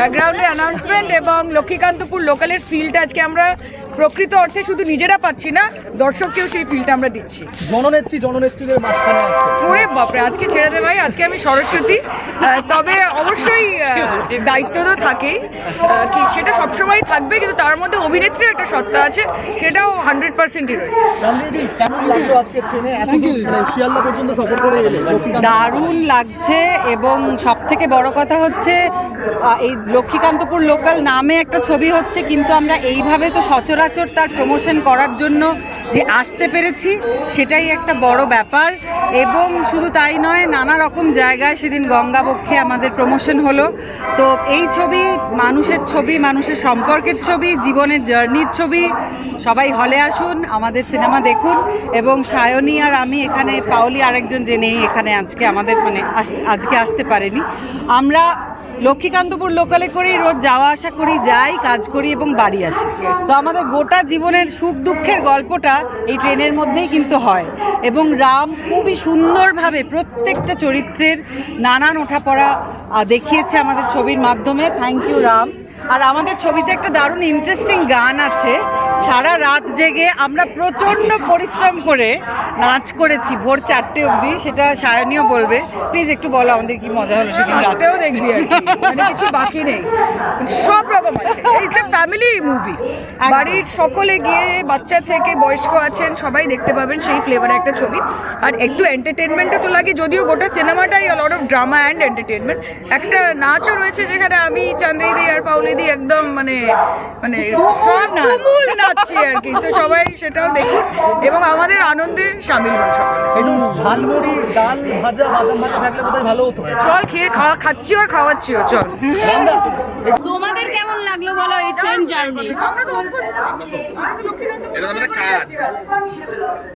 ব্যাকগ্রাউন্ডে অ্যানাউন্সমেন্ট এবং লক্ষ্মীকান্তপুর লোকালের ফিল্ড আজকে আমরা প্রকৃত অর্থে শুধু নিজেরা পাচ্ছি না দর্শককেও সেই ফিল্ডটা আমরা দিচ্ছি। জননেত্রী জননেত্রীদের মাঝখানে আজকে। ওরে বাপরে আজকে ছেড়ে দে ভাই আজকে আমি সরস্বতী। তবে অবশ্যই দায়িত্ব তো থাকেই। কি সেটা সবসময় থাকবে কিন্তু তার মধ্যে অভিনেত্রীর একটা সত্তা আছে সেটাও হান্ড্রেড পার্সেন্টই রয়েছে। রামদিদি কেমন লাগল আজকে ট্রেনে? এত দূর, মানে দারুণ লাগছে এবং সব থেকে বড় কথা হচ্ছে এই লক্ষ্মীকান্তপুর লোকাল নামে একটা ছবি হচ্ছে, কিন্তু আমরা এইভাবে তো সচরাচর তার প্রমোশন করার জন্য যে আসতে পেরেছি, সেটাই একটা বড় ব্যাপার। এবং শুধু তাই নয়, নানা রকম জায়গায় সেদিন গঙ্গাবক্ষে আমাদের প্রমোশন হলো। তো এই ছবি মানুষের ছবি, মানুষের সম্পর্কের ছবি, জীবনের জার্নির ছবি, সবাই হলে আসুন, আমাদের সিনেমা দেখুন। এবং সায়নী আর আমি এখানে, পাওলি আরেকজন যে নেই এখানে আজকে আমাদের মানে আজকে আসতে পারেনি। আমরা লক্ষ্মীকান্তপুর লোকালে করেই রোজ যাওয়া আসা করি, যাই, কাজ করি এবং বাড়ি আসি। তো আমাদের গোটা জীবনের সুখ দুঃখের গল্পটা এই ট্রেনের মধ্যেই কিন্তু হয়। এবং রাম খুবই সুন্দরভাবে প্রত্যেকটা চরিত্রের নানান ওঠাপড়া দেখিয়েছে আমাদের ছবির মাধ্যমে। Thank you Ram. আর আমাদের ছবিতে একটা দারুণ ইন্টারেস্টিং গান আছে। সারা রাত জেগে আমরা প্রচণ্ড পরিশ্রম করে নাচ করেছি ভোর চারটে অবধি সেটা সায়নীয় বলবে। প্লিজ একটু বলো আমাদের কি মজা হলো সেদিন রাতেও দেখবি আর মানে কিছু বাকি নেই। সব রকম আছে। ফ্যামিলি মুভি বাড়ির সকলে গিয়ে বাচ্চা থেকে বয়স্ক আছেন সবাই দেখতে পাবেন সেই ফ্লেভার একটা ছবি। আর একটু এন্টারটেনমেন্টও তো লাগে যদিও গোটা সিনেমাটাই lot of drama and entertainment একটা নাচও রয়েছে যেখানে আমি চান্দ্রিদি আর পাউলিদি একদম মানে মানে তুমুল নাচছি আর কি। তো সবাই সেটাও দেখুন এবং আমাদের আনন্দে সামিল হন সকলে। একটু ঝালমুড়ি ডাল ভাজা বাদাম ভাজা থাকলে বোধহয় ভালো হতো। চল খেয়ে খাওয়া খাচ্ছিও আর খাওয়াচ্ছিও চল। তোমাদের কেমন লাগল বলো এই ট্রেন জার্নি আমরা তো অভ্যস্ত। আমরা তো লক্ষ্মীকান্তপুর এটা আমাদের কাজ।